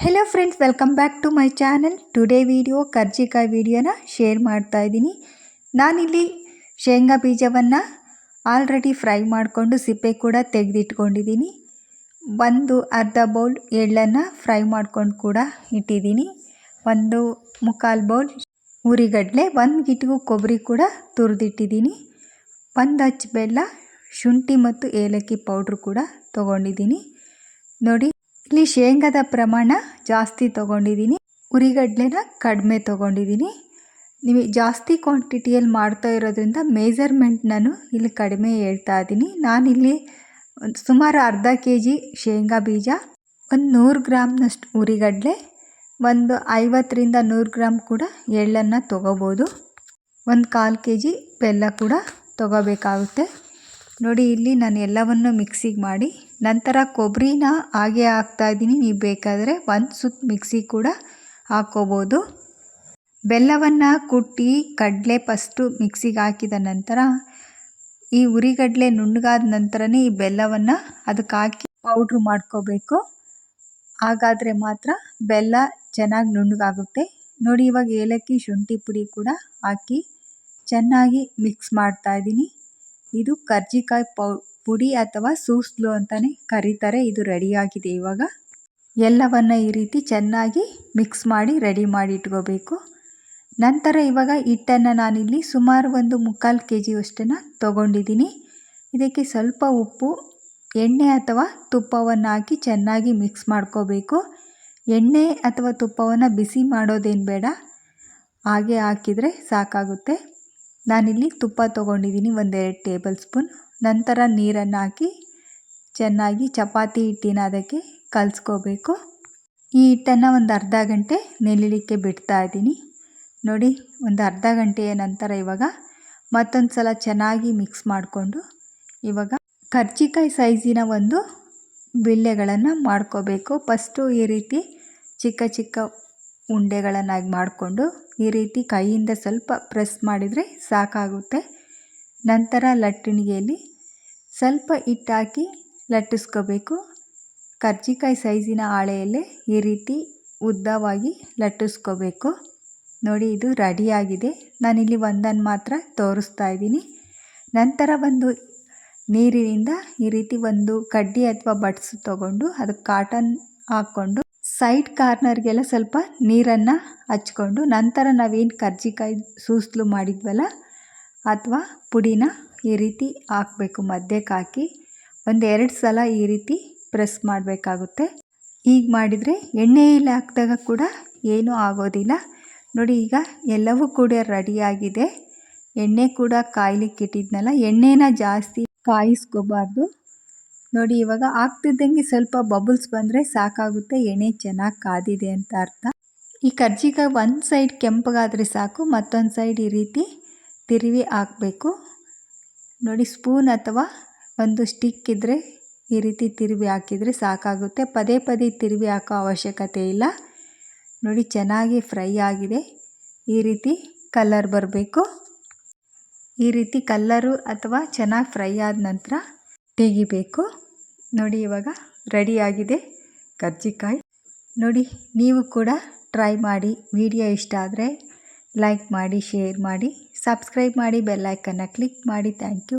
Hello friends welcome back to my channel today video ಕರ್ಜಿಕಾಯಿ ವಿಡಿಯೋನ share ಮಾಡ್ತಾ ಇದ್ದೀನಿ. ನಾನಿಲ್ಲಿ ಶೇಂಗಾ ಬೀಜವನ್ನು ಆಲ್ರೆಡಿ ಫ್ರೈ ಮಾಡಿಕೊಂಡು ಸಿಪ್ಪೆ ಕೂಡ ತೆಗೆದಿಟ್ಕೊಂಡಿದ್ದೀನಿ. ಒಂದು ಅರ್ಧ ಬೌಲ್ ಎಳ್ಳನ್ನು ಫ್ರೈ ಮಾಡ್ಕೊಂಡು ಕೂಡ ಇಟ್ಟಿದ್ದೀನಿ. ಒಂದು ಮುಕ್ಕಾಲು ಬೌಲ್ ಉರಿಗಡಲೆ, ಒಂದು ಗಿಟ್ಟಿಗೂ ಕೊಬ್ಬರಿ ಕೂಡ ತುರಿದಿಟ್ಟಿದ್ದೀನಿ. ಒಂದು ಹಚ್ಚ ಬೆಲ್ಲ ಶುಂಠಿ ಮತ್ತು ಏಲಕ್ಕಿ ಪೌಡ್ರ್ ಕೂಡ ತೊಗೊಂಡಿದ್ದೀನಿ. ನೋಡಿ. ಇಲ್ಲಿ ಶೇಂಗಾದ ಪ್ರಮಾಣ ಜಾಸ್ತಿ ತೊಗೊಂಡಿದ್ದೀನಿ. ಉರಿಗಡ್ಲೆನ ಕಡಿಮೆ ತೊಗೊಂಡಿದ್ದೀನಿ. ನೀವು ಜಾಸ್ತಿ ಕ್ವಾಂಟಿಟಿಯಲ್ಲಿ ಮಾಡ್ತಾ ಇರೋದ್ರಿಂದ ಮೇಜರ್ಮೆಂಟ್ ನಾನು ಇಲ್ಲಿ ಕಡಿಮೆ ಹೇಳ್ತಾ ಇದ್ದೀನಿ. ನಾನಿಲ್ಲಿ ಸುಮಾರು ಅರ್ಧ ಕೆ ಜಿ ಶೇಂಗಾ ಬೀಜ, ಒಂದು ನೂರು ಗ್ರಾಮ್ನಷ್ಟು ಉರಿಗಡ್ಲೆ, ಒಂದು ಐವತ್ತರಿಂದ ನೂರು ಗ್ರಾಮ್ ಕೂಡ ಎಳ್ಳನ್ನು ತೊಗೋಬೋದು. ಒಂದು ಕಾಲು ಕೆ ಜಿ ಬೆಲ್ಲ ಕೂಡ ತೊಗೋಬೇಕಾಗುತ್ತೆ. ನೋಡಿ, ಇಲ್ಲಿ ನಾನು ಎಲ್ಲವನ್ನು ಮಿಕ್ಸಿಗೆ ಮಾಡಿ ನಂತರ ಕೊಬ್ಬರಿನ ಹಾಗೆ ಹಾಕ್ತಾಯಿದ್ದೀನಿ ನೀವು ಬೇಕಾದರೆ ಒಂದು ಸುತ್ತು ಮಿಕ್ಸಿ ಕೂಡ ಹಾಕ್ಕೋಬೋದು. ಬೆಲ್ಲವನ್ನು ಕುಟ್ಟಿ ಕಡಲೆ ಫಸ್ಟು ಮಿಕ್ಸಿಗೆ ಹಾಕಿದ ನಂತರ ಈ ಉರಿಗಡಲೆ ನುಣ್ಣಗಾದ ನಂತರನೇ ಈ ಬೆಲ್ಲವನ್ನು ಅದಕ್ಕೆ ಹಾಕಿ ಪೌಡ್ರ್ ಮಾಡ್ಕೋಬೇಕು. ಹಾಗಾದರೆ ಮಾತ್ರ ಬೆಲ್ಲ ಚೆನ್ನಾಗಿ ನುಣ್ಣಗಾಗುತ್ತೆ. ನೋಡಿ, ಇವಾಗ ಏಲಕ್ಕಿ ಶುಂಠಿ ಪುಡಿ ಕೂಡ ಹಾಕಿ ಚೆನ್ನಾಗಿ ಮಿಕ್ಸ್ ಮಾಡ್ತಾಯಿದ್ದೀನಿ ಇದು ಕರ್ಜಿಕಾಯಿ ಪೌ ಪುಡಿ ಅಥವಾ ಸೂಸ್ಲು ಅಂತಲೇ ಕರೀತಾರೆ. ಇದು ರೆಡಿಯಾಗಿದೆ ಇವಾಗ. ಎಲ್ಲವನ್ನು ಈ ರೀತಿ ಚೆನ್ನಾಗಿ ಮಿಕ್ಸ್ ಮಾಡಿ ರೆಡಿ ಮಾಡಿ ಇಟ್ಕೋಬೇಕು. ನಂತರ ಇವಾಗ ಹಿಟ್ಟನ್ನು ನಾನಿಲ್ಲಿ ಸುಮಾರು ಒಂದು ಮುಕ್ಕಾಲು ಕೆ ಜಿಯಷ್ಟನ್ನು ತೊಗೊಂಡಿದ್ದೀನಿ. ಇದಕ್ಕೆ ಸ್ವಲ್ಪ ಉಪ್ಪು, ಎಣ್ಣೆ ಅಥವಾ ತುಪ್ಪವನ್ನು ಹಾಕಿ ಚೆನ್ನಾಗಿ ಮಿಕ್ಸ್ ಮಾಡ್ಕೋಬೇಕು. ಎಣ್ಣೆ ಅಥವಾ ತುಪ್ಪವನ್ನು ಬಿಸಿ ಮಾಡೋದೇನು ಬೇಡ. ಹಾಗೆ ಹಾಕಿದರೆ ಸಾಕಾಗುತ್ತೆ. ನಾನಿಲ್ಲಿ ತುಪ್ಪ ತೊಗೊಂಡಿದ್ದೀನಿ ಒಂದೆರಡು ಟೇಬಲ್ ಸ್ಪೂನ್. ನಂತರ ನೀರನ್ನು ಹಾಕಿ ಚೆನ್ನಾಗಿ ಚಪಾತಿ ಹಿಟ್ಟಿನ ಅದಕ್ಕೆ ಕಲಿಸ್ಕೋಬೇಕು. ಈ ಹಿಟ್ಟನ್ನು ಒಂದು ಅರ್ಧ ಗಂಟೆ ನೆಲಿಲಿಕ್ಕೆ ಬಿಡ್ತಾ ಇದ್ದೀನಿ. ನೋಡಿ, ಒಂದು ಅರ್ಧ ಗಂಟೆಯ ನಂತರ ಇವಾಗ ಮತ್ತೊಂದು ಸಲ ಚೆನ್ನಾಗಿ ಮಿಕ್ಸ್ ಮಾಡಿಕೊಂಡು ಇವಾಗ ಕರ್ಜಿಕಾಯಿ ಸೈಜಿನ ಒಂದು ಬಿಳ್ಳೆಗಳನ್ನು ಮಾಡ್ಕೋಬೇಕು. ಫಸ್ಟು ಈ ರೀತಿ ಚಿಕ್ಕ ಚಿಕ್ಕ ಉಂಡೆಗಳನ್ನಾಗಿ ಮಾಡಿಕೊಂಡು ಈ ರೀತಿ ಕೈಯಿಂದ ಸ್ವಲ್ಪ ಪ್ರೆಸ್ ಮಾಡಿದರೆ ಸಾಕಾಗುತ್ತೆ. ನಂತರ ಲಟ್ಟಣಿಗೆಯಲ್ಲಿ ಸ್ವಲ್ಪ ಹಿಟ್ಟಾಕಿ ಲಟ್ಟಿಸ್ಕೋಬೇಕು. ಕರ್ಜಿಕಾಯಿ ಸೈಜಿನ ಹಾಳೆಯಲ್ಲೇ ಈ ರೀತಿ ಉದ್ದವಾಗಿ ಲಟ್ಟಿಸ್ಕೋಬೇಕು. ನೋಡಿ, ಇದು ರೆಡಿಯಾಗಿದೆ. ನಾನಿಲ್ಲಿ ಒಂದನ್ನು ಮಾತ್ರ ತೋರಿಸ್ತಾ ಇದ್ದೀನಿ. ನಂತರ ಒಂದು ನೀರಿನಿಂದ ಈ ರೀತಿ ಒಂದು ಕಡ್ಡಿ ಅಥವಾ ಬಟ್ಸು ತಗೊಂಡು ಅದಕ್ಕೆ ಕಾಟನ್ ಹಾಕ್ಕೊಂಡು ಸೈಡ್ ಕಾರ್ನರ್ಗೆಲ್ಲ ಸ್ವಲ್ಪ ನೀರನ್ನು ಹಚ್ಕೊಂಡು ನಂತರ ನಾವೇನು ಕರ್ಜಿಕಾಯಿ ಸೂಸ್ಲು ಮಾಡಿದ್ವಲ್ಲ ಅಥವಾ ಪುಡಿನ ಈ ರೀತಿ ಹಾಕಬೇಕು, ಮಧ್ಯಕ್ಕೆ ಹಾಕಿ. ಒಂದು ಎರಡು ಸಲ ಈ ರೀತಿ ಪ್ರೆಸ್ ಮಾಡಬೇಕಾಗುತ್ತೆ. ಈಗ ಮಾಡಿದರೆ ಎಣ್ಣೆಯಲ್ಲಿ ಹಾಕಿದಾಗ ಕೂಡ ಏನೂ ಆಗೋದಿಲ್ಲ. ನೋಡಿ, ಈಗ ಎಲ್ಲವೂ ಕೂಡ ರೆಡಿಯಾಗಿದೆ ಎಣ್ಣೆ ಕೂಡ ಕಾಯ್ಲಿಕ್ಕೆ ಇಟ್ಟಿದ್ನಲ್ಲ, ಎಣ್ಣೆನ ಜಾಸ್ತಿ ಕಾಯಿಸ್ಕೋಬಾರ್ದು. ನೋಡಿ, ಇವಾಗ ಆಗ್ತಿದ್ದಂಗೆ ಸ್ವಲ್ಪ ಬಬಲ್ಸ್ ಬಂದರೆ ಸಾಕಾಗುತ್ತೆ, ಎಣ್ಣೆ ಚೆನ್ನಾಗಿ ಕಾದಿದೆ ಅಂತ ಅರ್ಥ. ಈ ಕರ್ಜಿಕಾಯಿ ಒಂದು ಸೈಡ್ ಕೆಂಪಗಾದರೆ ಸಾಕು, ಮತ್ತೊಂದು ಸೈಡ್ ಈ ರೀತಿ ತಿರುವಿ ಹಾಕಬೇಕು. ನೋಡಿ, ಸ್ಪೂನ್ ಅಥವಾ ಒಂದು ಸ್ಟಿಕ್ ಇದ್ದರೆ ಈ ರೀತಿ ತಿರುವಿ ಹಾಕಿದರೆ ಸಾಕಾಗುತ್ತೆ. ಪದೇ ಪದೇ ತಿರುವಿ ಹಾಕೋ ಅವಶ್ಯಕತೆ ಇಲ್ಲ. ನೋಡಿ, ಚೆನ್ನಾಗಿ ಫ್ರೈ ಆಗಿದೆ. ಈ ರೀತಿ ಕಲರ್ ಬರಬೇಕು. ಈ ರೀತಿ ಕಲ್ಲರು ಅಥವಾ ಚೆನ್ನಾಗಿ ಫ್ರೈ ಆದ ನಂತರ ತೆಗಿಬೇಕು. ನೋಡಿ, ಇವಾಗ ರೆಡಿಯಾಗಿದೆ ಕರ್ಜಿಕಾಯಿ. ನೋಡಿ, ನೀವು ಕೂಡ ಟ್ರೈ ಮಾಡಿ. ವಿಡಿಯೋ ಇಷ್ಟ ಆದರೆ ಲೈಕ್ ಮಾಡಿ ಶೇರ್ ಮಾಡಿ ಸಬ್ಸ್ಕ್ರೈಬ್ ಮಾಡಿ ಬೆಲ್ಲೈಕನ್ನ ಕ್ಲಿಕ್ ಮಾಡಿ. Thank you